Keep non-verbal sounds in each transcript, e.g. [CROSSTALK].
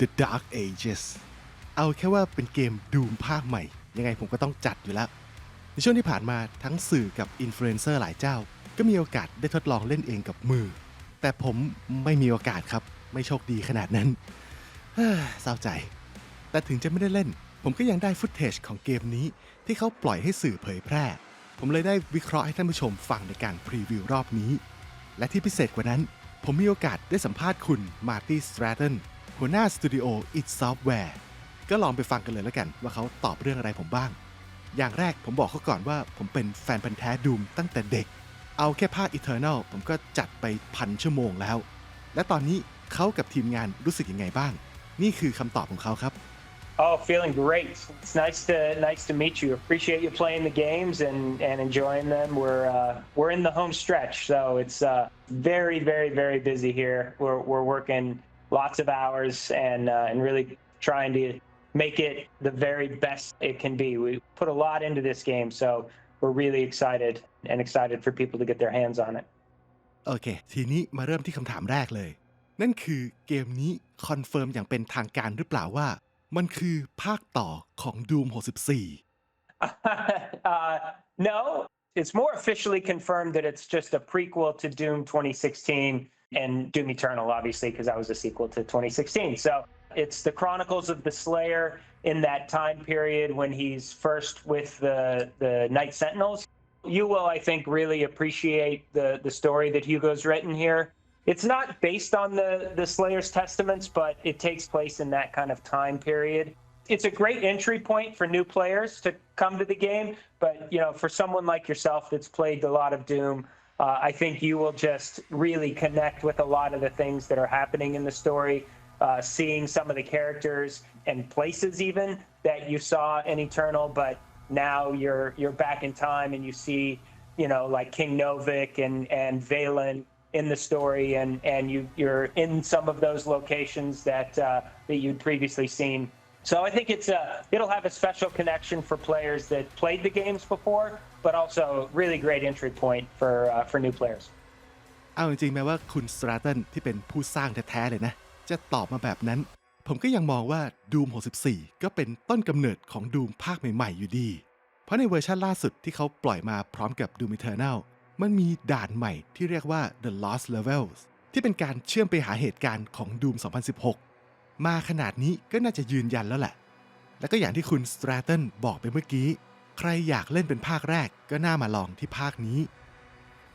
The Dark Ages เอาแค่ว่าเป็นเกมดูมภาคใหม่ ยังไงผมก็ต้องจัดอยู่แล้ว ในช่วงที่ผ่านมาทั้งสื่อกับอินฟลูเอนเซอร์หลายเจ้า ก็มีโอกาสได้ทดลองเล่นเองกับมือ แต่ผมไม่มีโอกาสครับ ไม่โชคดีขนาดนั้นเศร้าใจ แต่ถึงจะไม่ได้เล่น ผมก็ยังได้ฟุตเทจของเกมนี้ ที่เขาปล่อยให้สื่อเผยแพร่ ผมเลยได้วิเคราะห์ให้ท่านผู้ชมฟังในการพรีวิวรอบนี้ และที่พิเศษกว่านั้น ผมมีโอกาสได้สัมภาษณ์คุณมาร์ตี้สตร t ต n หัวหน้าสตูดิโอ It Software ก็ลองไปฟังกันเลยแล้วกันว่าเขาตอบเรื่องอะไรผมบ้าง อย่างแรกผมบอกเขาก่อนว่าผมเป็นแฟนพันธ์แท้ดูมตั้งแต่เด็ก เอาแค่ภาค Eternal ผมก็จัดไปพันชั่วโมงแล้ว และตอนนี้เขากับทีมงานรู้สึกยังไงบ้าง นี่คือคำตอบของเขาครับ Oh, feeling great. It's nice to nice to meet you. Appreciate you playing the games and and enjoying them. We're uh, we're in the home stretch, so it's uh, very very very busy here. We're we're working lots of hours and uh, and really trying to make it the very best it can be. We put a lot into this game, so we're really excited and excited for people to get their hands on it. โอเค ทีนี้มาเริ่มที่คำถามแรกเลย นั่นคือเกมนี้คอนเฟิร์มอย่างเป็นทางการหรือเปล่าว่า มันคือภาคต่อของ Doom 64 [LAUGHS] uh, no, it's more officially confirmed that it's just a prequel to Doom 2016 and Doom Eternal, obviously, because that was a sequel to 2016. So it's the Chronicles of the Slayer in that time period when he's first with the the Night Sentinels. You will, I think, really appreciate the the story that Hugo's written here. It's not based on the the Slayer's Testaments, but it takes place in that kind of time period it's a great entry point for new players to come to the game. But you know, for someone like yourself that's played a lot of Doom, uh, I think you will just really connect with a lot of the things that are happening in the story. Uh, seeing some of the characters and places even that you saw in Eternal, but now you're you're back in time and you see, you know, like King Novik and and Valen in the story, and and you you're in some of those locations that uh, that you'd previously seen so I think it's a, it'll have a special connection for players that played the games before, but also really great entry point for uh, for new players. เอาจริงๆแม้ว่าคุณสตราตันที่เป็นผู้สร้างแท้ๆเลยนะ จะตอบมาแบบนั้น ผมก็ยังมองว่า Doom 64 ก็เป็นต้นกำเนิดของ Doom ภาคใหม่ๆอยู่ดี เพราะในเวอร์ชันล่าสุดที่เขาปล่อยมาพร้อมกับ Doom Eternal มันมีด่านใหม่ที่เรียกว่า The Lost Levels ที่เป็นการเชื่อมไปหาเหตุการณ์ของ Doom 2016 มาขนาดนี้ก็น่าจะยืนยันแล้วแหละ และก็อย่างที่คุณสตราตันบอกไปเมื่อกี้ ใครอยากเล่นเป็นภาคแรกก็น่ามาลองที่ภาคนี้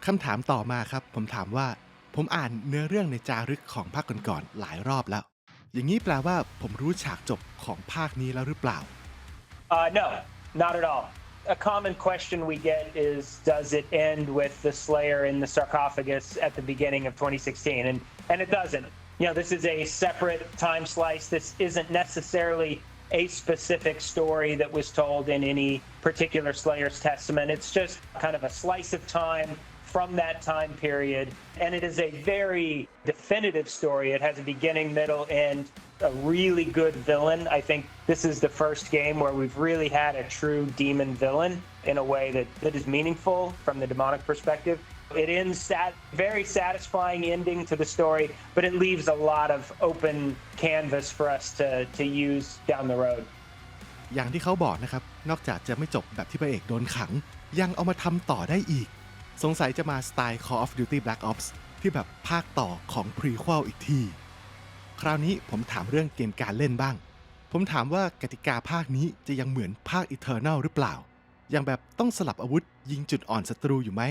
คำถามต่อมาครับ ผมถามว่า ผมอ่านเนื้อเรื่องในจารึกของภาคก่อนๆหลายรอบแล้ว อย่างนี้แปลว่าผมรู้ฉากจบของภาคนี้แล้วหรือเปล่า Uh, no, not at all. A common question we get is Does it end with the Slayer in the sarcophagus at the beginning of 2016? And, and it doesn't. You know, this is a separate time slice. This isn't necessarily a specific story that was told in any particular Slayer's Testament. It's just kind of a slice of time from that time period. And it is a very definitive story. It has a beginning, middle, end, a really good villain. I think this is the first game where we've really had a true demon villain in a way that, that is meaningful from the demonic perspective. It ends sat very satisfying ending to the story, but it leaves a lot of open canvas for us to to use down the road. อย่างที่เขาบอกนะครับ นอกจากจะไม่จบแบบที่พระเอกโดนขัง ยังเอามาทำต่อได้อีก สงสัยจะมาสไตล์ Call of Duty Black Ops ที่แบบภาคต่อของ Prequel อีกที คราวนี้ผมถามเรื่องเกมการเล่นบ้าง ผมถามว่ากติกาภาคนี้จะยังเหมือนภาค Eternal หรือเปล่า อย่างแบบต้องสลับอาวุธยิงจุดอ่อนศัตรูอยู่ไหม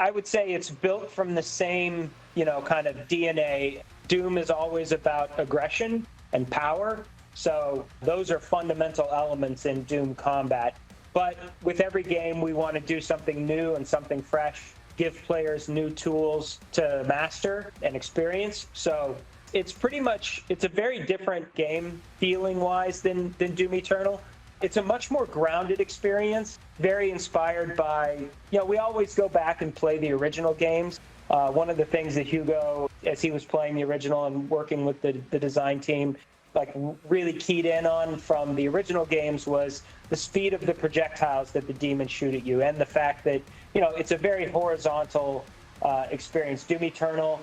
I would say it's built from the same, you know, kind of DNA. Doom is always about aggression and power. So those are fundamental elements in Doom combat. But with every game, we want to do something new and something fresh, give players new tools to master and experience. So it's pretty much it's a very different game feeling wise than than Doom Eternal. It's a much more grounded experience, very inspired by, you know, we always go back and play the original games. Uh, one of the things that Hugo, as he was playing the original and working with the, the design team, like really keyed in on from the original games was the speed of the projectiles that the demons shoot at you and the fact that, you know, it's a very horizontal uh, experience. Doom Eternal,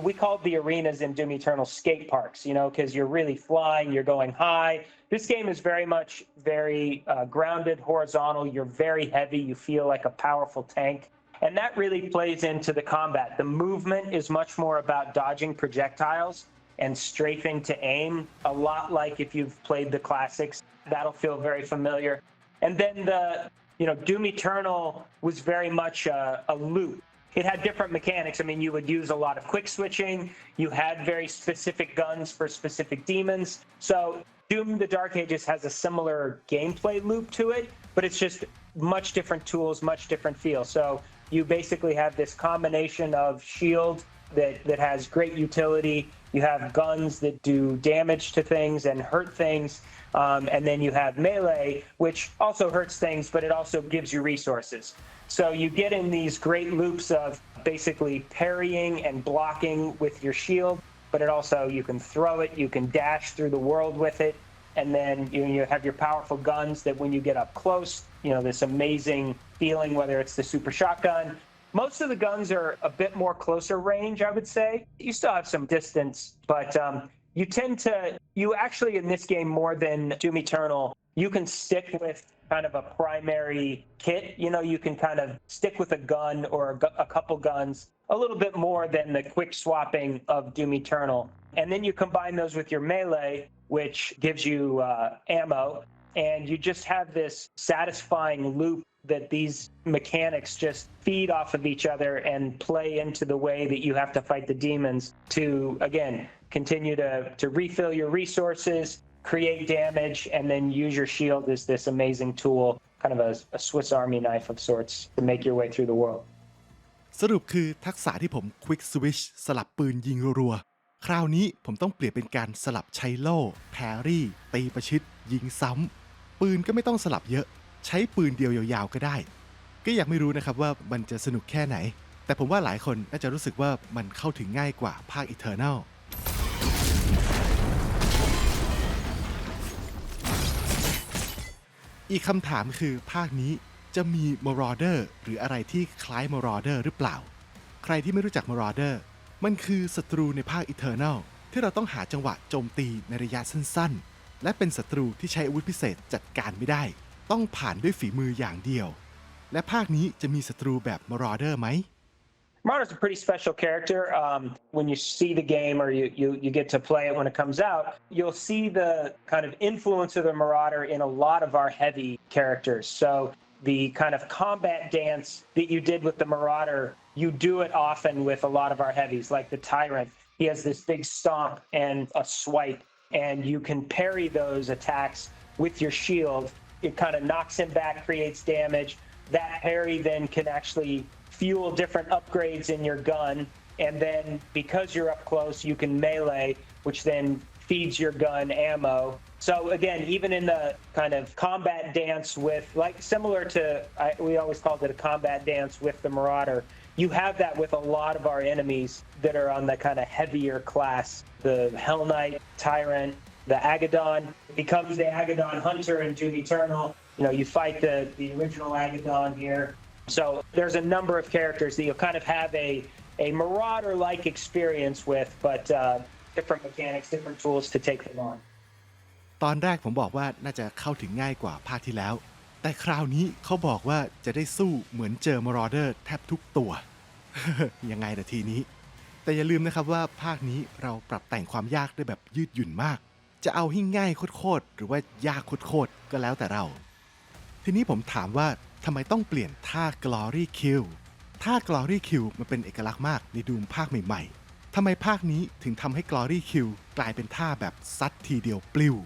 we called the arenas in Doom Eternal skate parks, you know, because you're really flying, you're going high. This game is very much very uh, grounded, horizontal. You're very heavy. You feel like a powerful tank. And that really plays into the combat. The movement is much more about dodging projectiles and strafing to aim, a lot like if you've played the classics. That'll feel very familiar. And then the, you know, Doom Eternal was very much a, a loop it had different mechanics. I mean, you would use a lot of quick switching. You had very specific guns for specific demons. So Doom the Dark Ages has a similar gameplay loop to it, but it's just much different tools, much different feel. So you basically have this combination of shield that, that has great utility. You have guns that do damage to things and hurt things. Um, and then you have melee, which also hurts things, but it also gives you resources. So you get in these great loops of basically parrying and blocking with your shield, but it also you can throw it, you can dash through the world with it, and then you, you have your powerful guns that when you get up close, you know this amazing feeling. Whether it's the super shotgun, most of the guns are a bit more closer range, I would say. You still have some distance, but um, you tend to you actually in this game more than Doom Eternal, you can stick with kind of a primary kit. You know, you can kind of stick with a gun or a, gu- a couple guns a little bit more than the quick swapping of Doom Eternal. And then you combine those with your melee, which gives you uh, ammo, and you just have this satisfying loop that these mechanics just feed off of each other and play into the way that you have to fight the demons to again continue to to refill your resources create damage and then use your shield as this amazing tool kind of a, a swiss army knife of sorts to make your way through the world สรุปคือทักษะที่ผม Quick Switch สลับปืนยิงรัวๆ คราวนี้ผมต้องเปลี่ยนเป็นการสลับใช้โล่ แพรรี่ ตีประชิด ยิงซ้ำ ปืนก็ไม่ต้องสลับเยอะ ใช้ปืนเดียวยาวๆก็ได้ ก็อยากไม่รู้นะครับว่ามันจะสนุกแค่ไหน แต่ผมว่าหลายคนน่าจะรู้สึกว่ามันเข้าถึงง่ายกว่าภาค Eternal อีกคำถามคือภาคนี้จะมี Marauder หรืออะไรที่คล้าย Marauder หรือเปล่า ใครที่ไม่รู้จัก Marauder มันคือศัตรูในภาค Eternal ที่เราต้องหาจังหวะโจมตีในระยะสั้นๆ และเป็นศัตรูที่ใช้อาวุธพิเศษจัดการไม่ได้ ต้องผ่านด้วยฝีมืออย่างเดียว และภาคนี้จะมีศัตรูแบบ Marauder ไหม Marauder's a pretty special character. Um, when you see the game or you, you you get to play it when it comes out, you'll see the kind of influence of the Marauder in a lot of our heavy characters. So the kind of combat dance that you did with the Marauder, you do it often with a lot of our heavies, like the Tyrant. He has this big stomp and a swipe, and you can parry those attacks with your shield. It kind of knocks him back, creates damage. That parry then can actually fuel different upgrades in your gun. And then because you're up close, you can melee, which then feeds your gun ammo. So again, even in the kind of combat dance with, like similar to, I, we always called it a combat dance with the Marauder You have that with a lot of our enemies that are on the kind of heavier class. The Hell Knight, Tyrant, the Agadon becomes the Agadon Hunter in Doom Eternal. You know, you fight the, the original Agadon here. So there's a number of characters that you'll kind of have a, a Marauder-like experience with, but uh, different mechanics, different tools to take them on. ตอนแรกผมบอกว่าน่าจะเข้าถึงง่ายกว่าภาคที่แล้ว แต่คราวนี้เขาบอกว่าจะได้สู้เหมือนเจอ Marauder แทบทุกตัว ยังไงล่ทีนี้ แต่อย่าลืมนะครับว่าภาคนี้เราปรับแต่งความยากได้แบบยืดหยุ่นมาก จะเอาให้ง่ายโคตรๆหรือว่ายากโคตรๆก็แล้วแต่เรา ทีนี้ผมถามว่าทำไมต้องเปลี่ยนท่า Glory Kill ท่า Glory Kill มันเป็นเอกลักษณ์มากในดูมภาคใหม่ๆทำไมภาคนี้ถึงทำให้ Glory Kill กลายเป็นท่าแบบซัดทีเดียวปลิว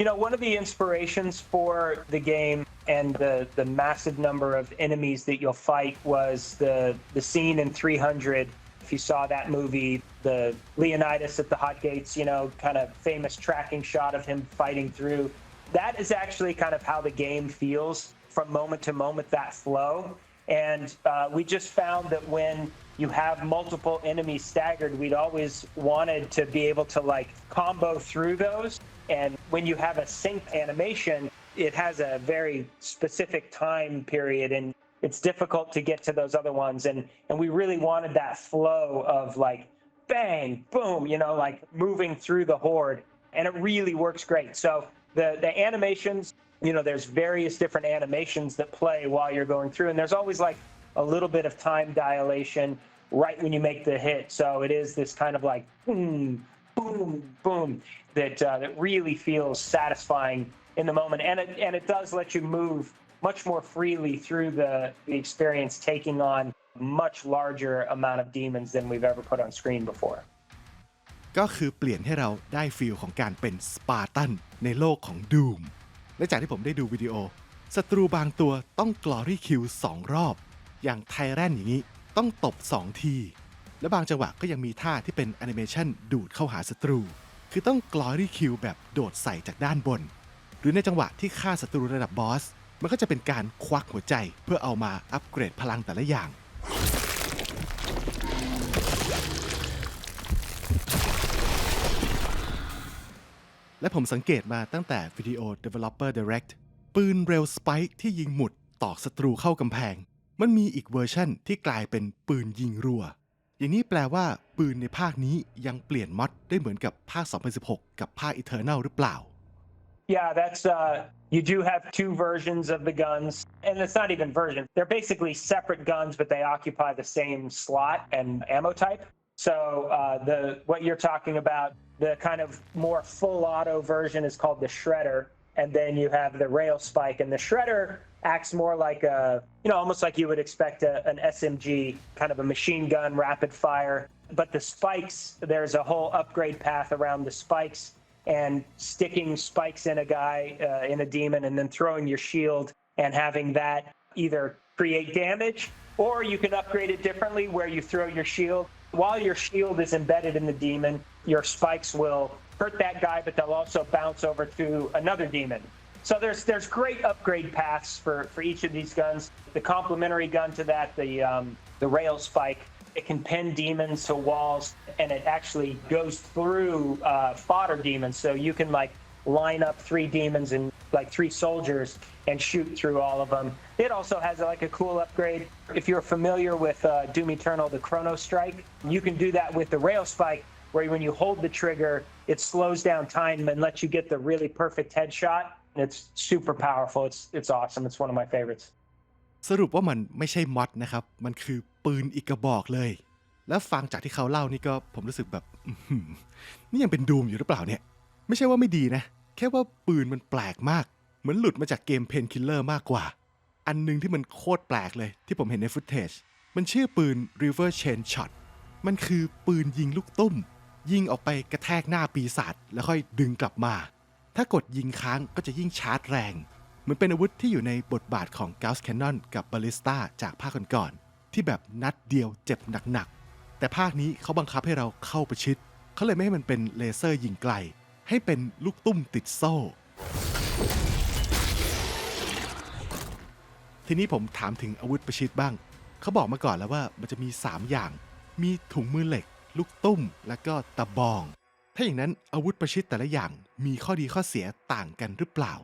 You know, one of the inspirations for the game and the, the massive number of enemies that you'll fight was the, the scene in 300. If you saw that movie, the Leonidas at the hot gates, you know, kind of famous tracking shot of him fighting through. That is actually kind of how the game feels from moment to moment, that flow. And uh, we just found that when you have multiple enemies staggered, we'd always wanted to be able to like combo through those. And when you have a synced animation, it has a very specific time period and it's difficult to get to those other ones. And, and we really wanted that flow of like bang, boom, you know, like moving through the horde. And it really works great. So the, the animations, you know, there's various different animations that play while you're going through. And there's always like a little bit of time dilation right when you make the hit. So it is this kind of like boom, boom, boom that uh, that really feels satisfying in the moment, and it and it does let you move much more freely through the the experience, taking on much larger amount of demons than we've ever put on screen before. ก็คือเปลี่ยนให้เราได้ฟีลของการเป็นสปาร์ตันในโลกของดูมและจากที่ผมได้ดูวิดีโอศัตรูบางตัวต้องกลอรี่คิว2รอบ อย่างไทแรนอย่างนี้ต้องตบ 2 ที และบางจังหวะก็ยังมีท่าที่เป็นแอนิเมชันดูดเข้าหาศัตรู คือต้องกลอรี่คิวแบบโดดใส่จากด้านบน หรือในจังหวะที่ฆ่าศัตรูระดับบอส มันก็จะเป็นการควักหัวใจเพื่อเอามาอัปเกรดพลังแต่ละอย่าง และผมสังเกตมาตั้งแต่วิดีโอ Developer Direct ปืนเร็วสไปค์ที่ยิงหมุดตอกศัตรูเข้ากำแพง มันมีอีกเวอร์ชั่นที่กลายเป็นปืนยิงรัว อย่างนี้แปลว่าปืนในภาคนี้ยังเปลี่ยนมอดได้เหมือนกับภาค 2016 กับภาค Eternal หรือเปล่า Yeah, that's uh, you do have two versions of the guns, and it's not even versions. They're basically separate guns, but they occupy the same slot and ammo type. So uh, the what you're talking about, the kind of more full auto version is called the Shredder, and then you have the Rail Spike, and the Shredder acts more like a, you know, almost like you would expect a, an SMG, kind of a machine gun, rapid fire. But the spikes, there's a whole upgrade path around the spikes and sticking spikes in a guy, uh, in a demon, and then throwing your shield and having that either create damage or you can upgrade it differently where you throw your shield. While your shield is embedded in the demon, your spikes will hurt that guy, but they'll also bounce over to another demon. So there's there's great upgrade paths for, for each of these guns. The complementary gun to that, the um, the rail spike, it can pin demons to walls, and it actually goes through uh, fodder demons. So you can like line up three demons and like three soldiers and shoot through all of them. It also has like a cool upgrade. If you're familiar with uh, Doom Eternal, the Chrono Strike, you can do that with the rail spike, where when you hold the trigger, it slows down time and lets you get the really perfect headshot. It's super powerful. It's it's awesome. It's one of my favorites. สรุปว่ามันไม่ใช่ม็อดนะครับ มันคือปืนอีกกระบอกเลย แล้วฟังจากที่เขาเล่านี่ก็ผมรู้สึกแบบนี่ยังเป็นดูมอยู่หรือเปล่าเนี่ย ไม่ใช่ว่าไม่ดีนะ แค่ว่าปืนมันแปลกมาก เหมือนหลุดมาจากเกมเพนคิลเลอร์มากกว่า อันหนึงที่มันโคตรแปลกเลย ที่ผมเห็นในฟุตเทจ มันชื่อปืน River Chain Shot มันคือปืนยิงลูกตุ้ม ยิงออกไปกระแทกหน้าปีศาจแล้วค่อยดึงกลับมา ถ้ากดยิงค้างก็จะยิ่งชาร์จแรง มือนเป็นอาวุธที่อยู่ในบทบาทของ Gauss Cannon กับ Ballista จากภาคก่อนๆที่แบบนัดเดียวเจ็บหนักๆ แต่ภาคนี้เขาบังคับให้เราเข้าประชิด เขาเลยไม่ให้มันเป็นเลเซอร์ยิงไกล ให้เป็นลูกตุ้มติดโซ่ ทีนี้ผมถามถึงอาวุธประชิดบ้าง เขาบอกมาก่อนแล้วว่ามันจะมี 3 อย่าง มีถุงมือเหล็ก ลูกตุ้ม และก็ตะบอง ถ้าอย่างนั้นอาวุธประชิดแต่ละอย่างมีข้อดีข้อเสียต่างกันหรือเปล่า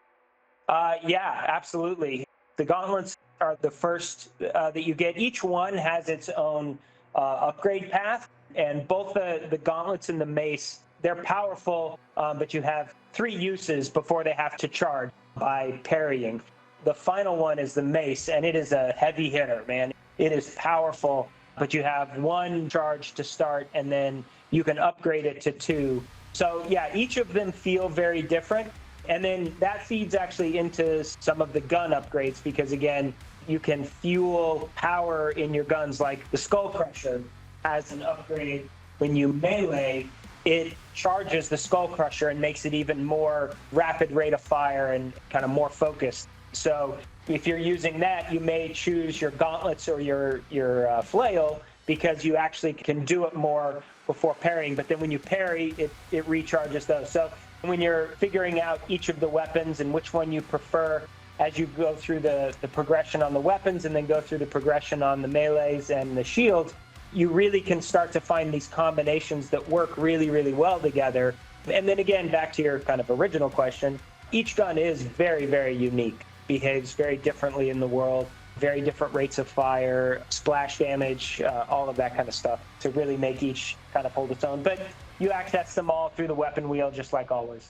Uh, yeah, absolutely. The gauntlets are the first uh, that you get. Each one has its own uh, upgrade path, and both the, the gauntlets and the mace, they're powerful, um, but you have three uses before they have to charge by parrying. The final one is the mace, and it is a heavy hitter, man. It is powerful, but you have one charge to start, and then you can upgrade it to two. So, yeah, each of them feel very different. And then that feeds actually into some of the gun upgrades because, again, you can fuel power in your guns. Like the Skull Crusher has an upgrade when you melee, it charges the Skull Crusher and makes it even more rapid rate of fire and kind of more focused. So if you're using that, you may choose your gauntlets or your your uh, flail because you actually can do it more before parrying. But then when you parry, it it recharges those. So when you're figuring out each of the weapons and which one you prefer as you go through the, the progression on the weapons and then go through the progression on the melees and the shields, you really can start to find these combinations that work really, really well together. And then again, back to your kind of original question, each gun is very, very unique, behaves very differently in the world. very different rates of fire, splash damage, uh, all of that kind of stuff to really make each kind of hold its own. But you access them all through the weapon wheel, just like always.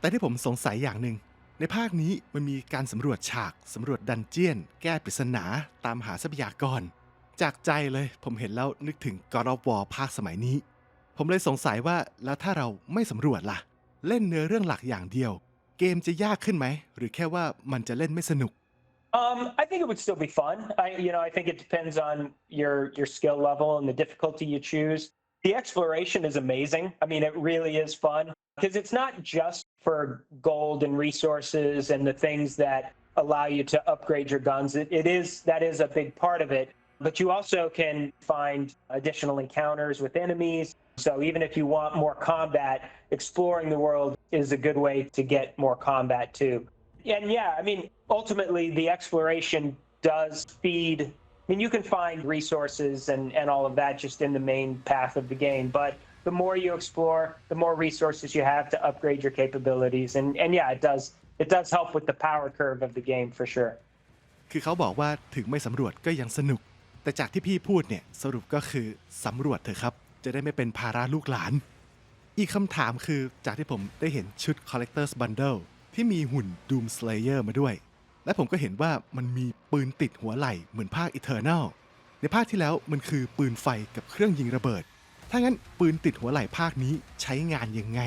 แต่ที่ผมสงสัยอย่างหนึ่ง ในภาคนี้มันมีการสำรวจฉากสำรวจดันเจียน แก้ปริศนาตามหาทรัพยากร จากใจเลยผมเห็นแล้วนึกถึง God of War ภาคสมัยนี้ ผมเลยสงสัยว่าแล้วถ้าเราไม่สำรวจล่ะ เล่นเนื้อเรื่องหลักอย่างเดียว เกมจะยากขึ้นไหม หรือแค่ว่ามันจะเล่นไม่สนุก Um, I think it would still be fun. I, you know, I think it depends on your your skill level and the difficulty you choose. The exploration is amazing. I mean, it really is fun because it's not just for gold and resources and the things that allow you to upgrade your guns. It, it is that is a big part of it. But you also can find additional encounters with enemies. So even if you want more combat, exploring the world is a good way to get more combat too. And yeah, I mean, ultimately, the exploration does feed. I mean, you can find resources and, and all of that just in the main path of the game. But the more you explore, the more resources you have to upgrade your capabilities. And, and yeah, it does it does help with the power curve of the game for sure. คือเขาบอกว่าถึงไม่สำรวจก็ยังสนุก แต่จากที่พี่พูดเนี่ยสรุปก็คือสำรวจเถอะครับ จะได้ไม่เป็นภาระลูกหลาน อีกคำถามคือจากที่ผมได้เห็นชุด Collector's Bundle ที่มีหุ่น Doom Slayer มาด้วย และผมก็เห็นว่ามันมีปืนติดหัวไหล่เหมือนภาค Eternal ในภาคที่แล้วมันคือปืนไฟกับเครื่องยิงระเบิด ถ้างั้นปืนติดหัวไหล่ภาคนี้ใช้งานยังไง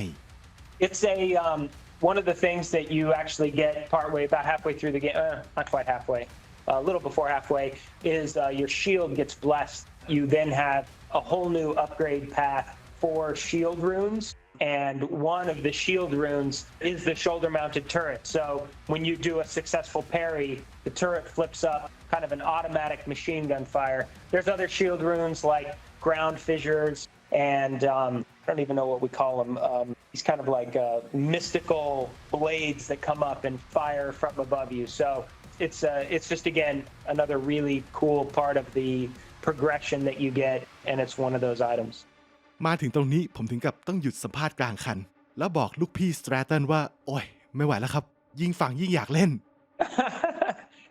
It's a um, one of the things that you actually get partway about halfway through the game, uh, not quite halfway, a little before halfway, is uh, your shield gets blessed. You then have a whole new upgrade path for shield runes. And one of the shield runes is the shoulder mounted turret. So when you do a successful parry, the turret flips up, kind of an automatic machine gun fire. There's other shield runes like ground fissures and um, I don't even know what we call them. Um, these kind of like uh, mystical blades that come up and fire from above you. So it's uh, it's just again another really cool part of the progression that you get, and it's one of those items. มาถึงตรงนี้ผมถึงกับต้องหยุดสัมภาษณ์กลางคัน แล้วบอกลูกพี่สแตรตันว่า โอ้ย ไม่ไหวแล้วครับ ยิ่งฟังยิ่งอยากเล่น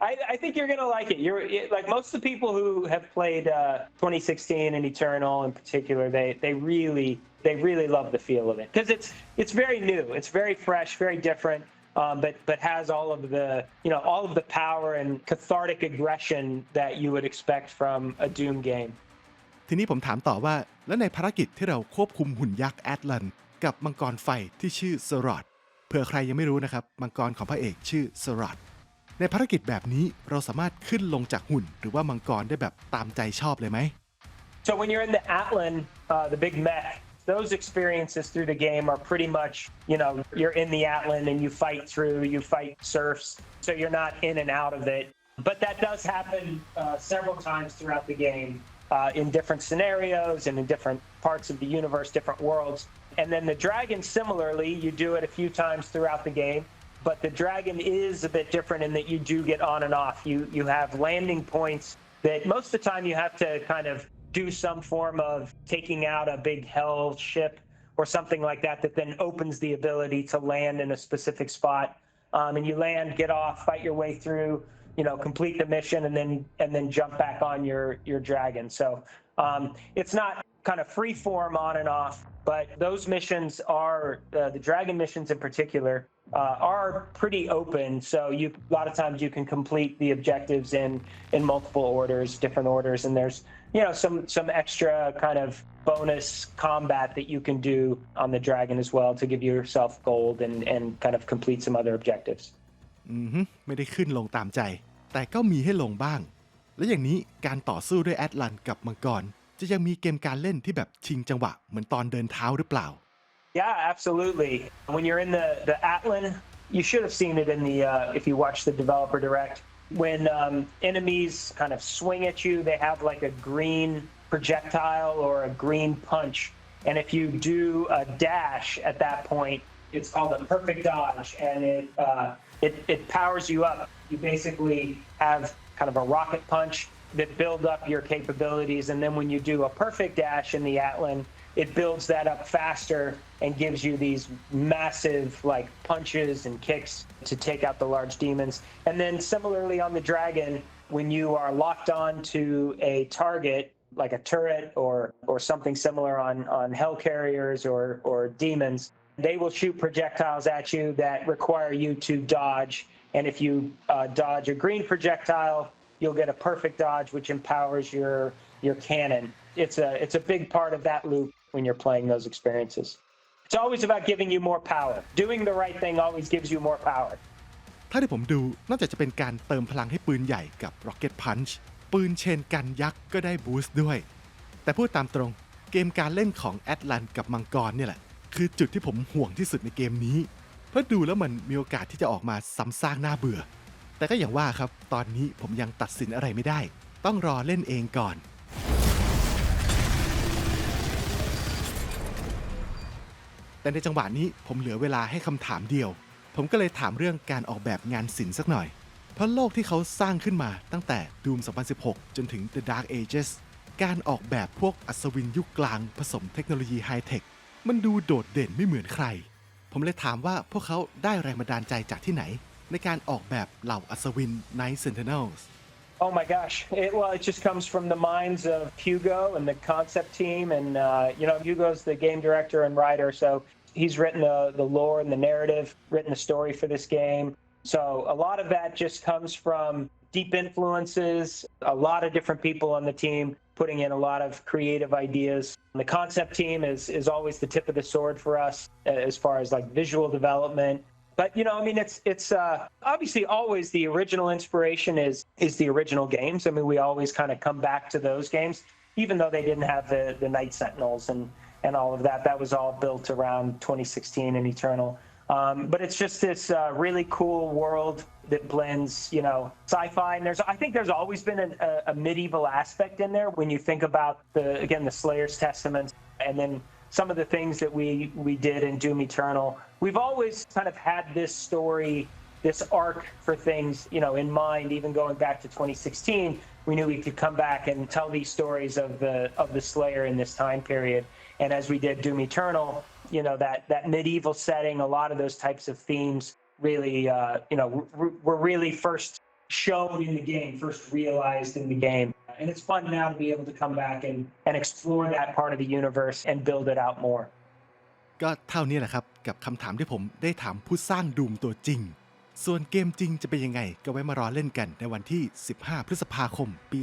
I, I think you're gonna like it. You're it, like most of the people who have played uh, 2016 and Eternal in particular. They they really they really love the feel of it because it's it's very new. It's very fresh, very different. Um, but but has all of the you know all of the power and cathartic aggression that you would expect from a Doom game. ทีนี้ผมถามต่อว่า แล้วในภารกิจที่เราควบคุมหุ่นยักษ์แอตแลนกับมังกรไฟที่ชื่อสรอดเผื่อใครยังไม่รู้นะครับ มังกรของพระเอกชื่อสรอดในภารกิจแบบนี้เราสามารถขึ้นลงจากหุ่น หรือว่ามังกรได้แบบตามใจชอบเลยไหม So when you're in the Atlan, uh, the big mech, those experiences through the game are pretty much, you know, you're in the Atlan and you fight through, you fight serfs, so you're not in and out of it. But that does happen uh, several times throughout the game uh, in different scenarios and in different parts of the universe, different worlds. And then the dragon, similarly, you do it a few times throughout the game. But the dragon is a bit different in that you do get on and off. You you have landing points that most of the time you have to kind of do some form of taking out a big hell ship or something like that that then opens the ability to land in a specific spot. Um, and you land, get off, fight your way through, you know, complete the mission, and then and then jump back on your your dragon. So um, it's not kind of free form on and off, but those missions are uh, the dragon missions in particular uh, are pretty open. So you a lot of times you can complete the objectives in in multiple orders, different orders, and there's you know some some extra kind of bonus combat that you can do on the dragon as well to give yourself gold and and kind of complete some other objectives. อือฮึไม่ได้ขึ้นลงตามใจ แต่ก็มีให้ลงบ้าง และอย่างนี้การต่อสู้ด้วยแอตลันกับมังกร จะยังมีเกมการเล่นที่แบบชิงจังหวะเหมือนตอนเดินเท้าหรือเปล่า Yeah, absolutely. When you're in the the Atlan, you should have seen it in the uh, if you watch the developer direct. When um, enemies kind of swing at you, they have like a green projectile or a green punch, and if you do a dash at that point, it's called a perfect dodge, and it uh, it it powers you up. You basically have kind of a rocket punch that build up your capabilities, and then when you do a perfect dash in the Atlan, it builds that up faster and gives you these massive like punches and kicks to take out the large demons. And then similarly on the dragon, when you are locked on to a target like a turret or or something similar on on hell carriers or or demons, they will shoot projectiles at you that require you to dodge. And if you uh, dodge a green projectile, you'll get a perfect dodge, which empowers your your cannon. It's a it's a big part of that loop when you're playing those experiences. It's always about giving you more power. Doing the right thing always gives you more power. ถ้าที่ผมดูนอกจากจะเป็นการเติมพลังให้ปืนใหญ่กับ Rocket Punch ปืนเชนกันยักษ์ก็ได้บูสต์ด้วย แต่พูดตามตรงเกมการเล่นของแอตแลนกับมังกรเนี่ยแหละ คือจุดที่ผมห่วงที่สุดในเกมนี้ เพราะดูแล้วมันมีโอกาสที่จะออกมาซ้ำซากน่าเบื่อ แต่ก็อย่างว่าครับ ตอนนี้ผมยังตัดสินอะไรไม่ได้ ต้องรอเล่นเองก่อน แต่ในจังหวะนี้ผมเหลือเวลาให้คำถามเดียว ผมก็เลยถามเรื่องการออกแบบงานศิลป์สักหน่อย เพราะโลกที่เขาสร้างขึ้นมาตั้งแต่ Doom 2016 จนถึง The Dark Ages การออกแบบพวกอัศวินยุคกลางผสมเทคโนโลยีไฮเทค มันดูโดดเด่นไม่เหมือนใคร ผมเลยถามว่าพวกเขาได้แรงบันดาลใจจากที่ไหน ในการออกแบบเหล่าอัศวิน Night Sentinels Oh my gosh! It, well, it just comes from the minds of Hugo and the concept team, and uh, you know, Hugo's the game director and writer, so he's written the the lore and the narrative, written the story for this game. So a lot of that just comes from deep influences, a lot of different people on the team putting in a lot of creative ideas. The concept team is is always the tip of the sword for us as far as like visual development. But you know, I mean, it's it's uh, obviously always the original inspiration is is the original games. I mean, we always kind of come back to those games, even though they didn't have the the Night Sentinels and and all of that. That was all built around 2016 and Eternal. Um, but it's just this uh, really cool world that blends, you know, sci-fi. And there's, I think, there's always been an, a, a medieval aspect in there when you think about the again the Slayer's Testament, and then some of the things that we we did in Doom Eternal. We've always kind of had this story, this arc for things, you know, in mind. Even going back to 2016, we knew we could come back and tell these stories of the of the Slayer in this time period. And as we did Doom Eternal, you know, that that medieval setting, a lot of those types of themes really, uh, you know, w- were really first shown in the game, first realized in the game. And it's fun now to be able to come back and, and explore that part of the universe and build it out more. ก็เท่านี้แหละครับ กับคำถามที่ผมได้ถามผู้สร้างดูมตัวจริง ส่วนเกมจริงจะเป็นยังไง ก็ไว้มารอเล่นกันในวันที่ 15 พฤษภาคม ปี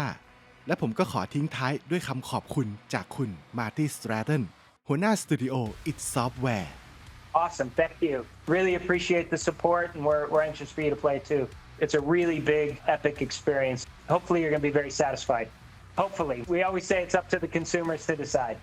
2025 และผมก็ขอทิ้งท้ายด้วยคำขอบคุณจากคุณมาร์ตี้สแตรตัน หัวหน้าสตูดิโอ It Software Awesome. Thank you. Really appreciate the support, and we're, we're anxious for you to play too. It's a really big, epic experience. Hopefully, you're going to be very satisfied. Hopefully. We always say it's up to the consumers to decide.